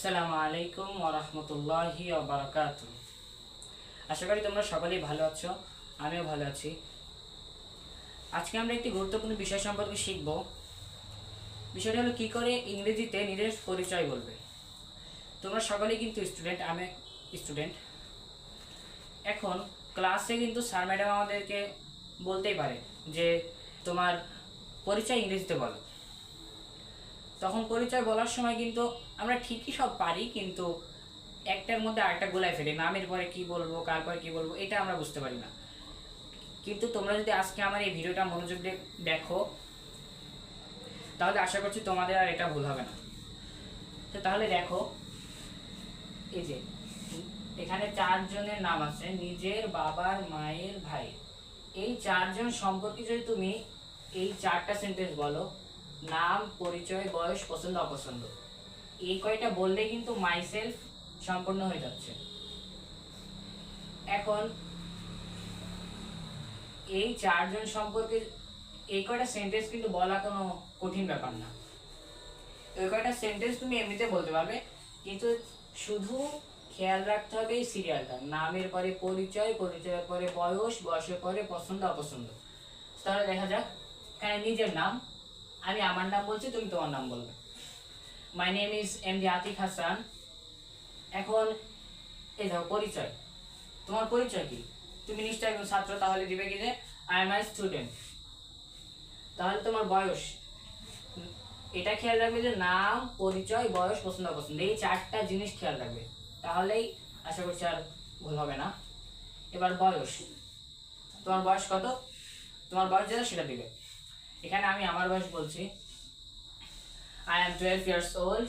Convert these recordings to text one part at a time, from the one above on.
আসসালামু আলাইকুম ওরহমতুল্লাহি বারাকাত আশা করি তোমরা সকলেই ভালো আছো, আমিও ভালো আছি। আজকে আমরা একটি গুরুত্বপূর্ণ বিষয় সম্পর্কে শিখব। বিষয়টা হলো কী করে ইংরেজিতে নিজের পরিচয় বলবে। তোমরা সকলেই কিন্তু স্টুডেন্ট, আমি স্টুডেন্ট। এখন ক্লাসে কিন্তু স্যার ম্যাডাম আমাদেরকে বলতেই পারে যে তোমার পরিচয় ইংরেজিতে বলো। তখন পরিচয় বলার সময় কিন্তু আমরা ঠিকই সব পারি, কিন্তু একটার মধ্যে আরেকটা গোলায় ফেলি, নামের পরে কি বলব, কার পরে কি বলব, এটা আমরা বুঝতে পারি না। কিন্তু তোমরা যদি আজকে আমার এই ভিডিওটা মনোযোগ দিয়ে দেখো, তাহলে আশা করছি তোমাদের আর এটা ভুল হবে না। তো তাহলে দেখো, এই যে, এখানে চারজনের নাম আছে, নিজের বাবার মায়ের ভাই। এই চারজন সম্পর্কে যদি তুমি এই চারটা সেন্টেন্স বলো নাম, পরিচয়, বয়স, পছন্দ, অপছন্দ। এই কয়টা বললে কিন্তু মাইসেলফ সম্পূর্ণ হয়ে যাচ্ছে। এখন এই চারজন সম্পর্কে এই কয়টা সেন্টেন্স কিন্তু বলা কোনো কঠিন ব্যাপার না। এই কয়টা সেন্টেন্স তুমি এমনিতে বলতে পারবে, কিন্তু শুধু খেয়াল রাখতে হবে এই সিরিয়ালটা নামের পরে পরিচয়, পরিচয়ের পরে বয়স, বয়সের পরে পছন্দ, অপছন্দ। তাহলে দেখা যাক, এখানে নিজের নাম আমি আমার নাম বলছি, তুমি তোমার নাম বলবে। My name is M D Atik Hasan এখন, এই দেখো, পরিচয়। তোমার পরিচয় কি? তুমি নিশ্চয়ই একজন ছাত্র, তাহলে দিবে কি যে আই এম আই স্টুডেন্ট তাহলে তোমার বয়স? এটা খেয়াল রাখবে যে, নাম, পরিচয়, বয়স, পছন্দ পছন্দ এই চারটা জিনিস খেয়াল রাখবে। তাহলেই আশা করছি আর ভুল হবে না। এবার বয়স। তোমার বয়স কত? তোমার বয়স যেটা, সেটা দিবে। এখানে আমি আমার বয়স বলছি। I am twelve years old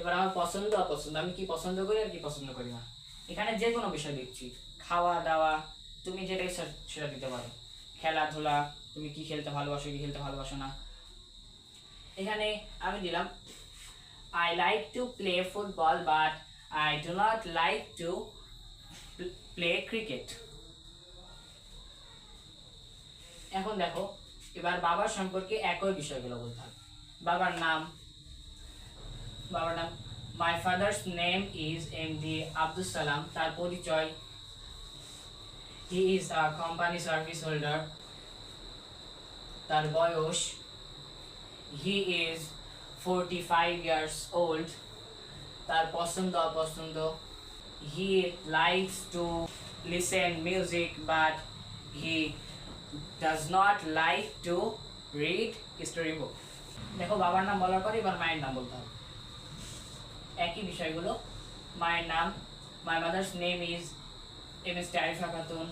এবার আমার পছন্দ অপছন্দ, আমি কি পছন্দ করি আর কি পছন্দ করি না। এখানে যে কোনো বিষয় দিচ্ছি খাওয়া দাওয়া, তুমি যেটা ইচ্ছা সেটা দিতে পারো। খেলাধুলা, তুমি কি খেলতে ভালোবাসো, কি খেলতে ভালোবাসো না। এখানে আমি দিলাম I like to play football but I do not like to play cricket এখন দেখো এবার বাবার সম্পর্কে একই বিষয়গুলো বলতে হবে। বাবার নাম বাবার নাম my father's name is M D Abdul Salam তার পরিচয় he is a company service holder তার বয়স he is forty five years old তার পছন্দ, অপছন্দ he likes to listen music but he does not like to read story book দেখো, বাবার নাম বলার পরে এবার মায়ের নাম বলতে হবে। একই বিষয়গুলো। মায়ের নাম my mother's name is M S Tarifa Khatun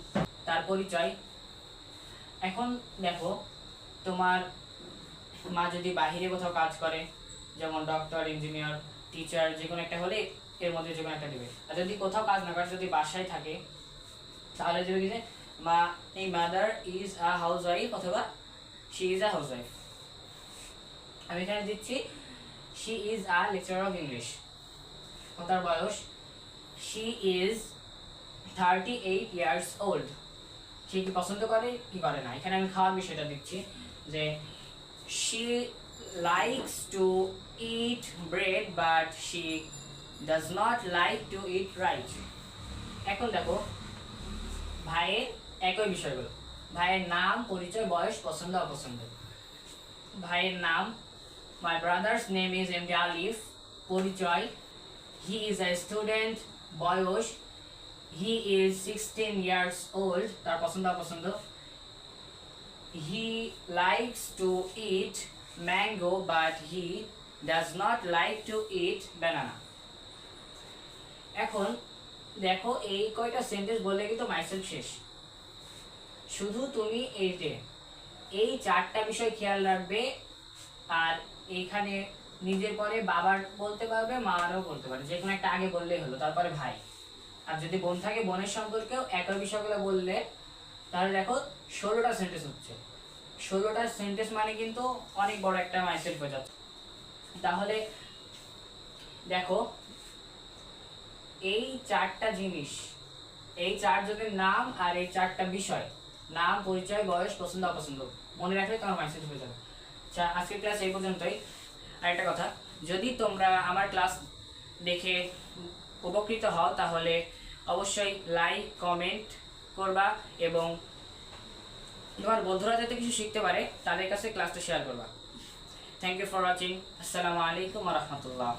তার পরিচয়। এখন দেখো, তোমার মা যদি বাহিরে কোথাও কাজ করে, যেমন ডক্টর ইঞ্জিনিয়ার টিচার যে কোনো একটা হলে এর মধ্যে যে কোনো একটা দেবে। আর যদি কোথাও কাজ না করে, যদি বাসায় থাকে, তাহলে দেবে মা এই mother is a housewife অথবা she is a housewife আমি এখানে দিচ্ছি she is a lecturer of English তার বয়স she is thirty eight years old সে কি পছন্দ করে? কি করে না? এখানে আমি খাওয়ার বিষয়টা দিচ্ছি যে she likes to eat bread but she does not like to eat rice এখন দেখো, ভাইয়ের একই বিষয়গুলো। ভাইয়ের নাম, পরিচয়, বয়স, পছন্দ, অপছন্দ। ভাইয়ের নাম my brother's name is M D Alif পরিচয় হি ইজ এ স্টুডেন্ট বয়স he is sixteen years old তার পছন্দ, অপছন্দ। He likes to eat mango but he does not like to eat banana এখন, দেখো এই কয়টা সেন্টেন্স বললে কিন্তু মাইসেলফ শেষ। শুধু তুমি এই যে, এই চারটা বিষয় খেয়াল রাখবে, আর এইখানে নিজের পরে বাবার বলতে পারবে, মারও বলতে পারবে। যে কোনো একটা আগে বললেই হলো, তারপরে ভাই। আর যদি বোন থাকে, বোনের সম্পর্কেও একই বিষয়গুলো বললে, তাহলে দেখো ষোলোটা সেন্টেন্স হচ্ছে। ষোলোটা সেন্টেন্স মানে কিন্তু অনেক বড় একটা মাইসেলফ হয়ে যাচ্ছে তাহলে দেখো, এই চারটা জিনিস, এই চারজনের নাম আর এই চারটা বিষয় নাম, পরিচয়, বয়স, পছন্দ, অপছন্দ। মনে রাখলে তোমার মাইন্ডসেট হয়ে যাবে। আচ্ছা আজকের ক্লাস এই পর্যন্তই। আর একটা কথা, যদি তোমরা আমার ক্লাস দেখে উপকৃত হও, তাহলে অবশ্যই লাইক কমেন্ট করবা এবং তোমার বন্ধুরা যাতে কিছু শিখতে পারে, তাদের কাছে ক্লাসটা শেয়ার করবা। থ্যাংক ইউ ফর ওয়াচিং আসসালামু আলাইকুম রহমতুল্লাহ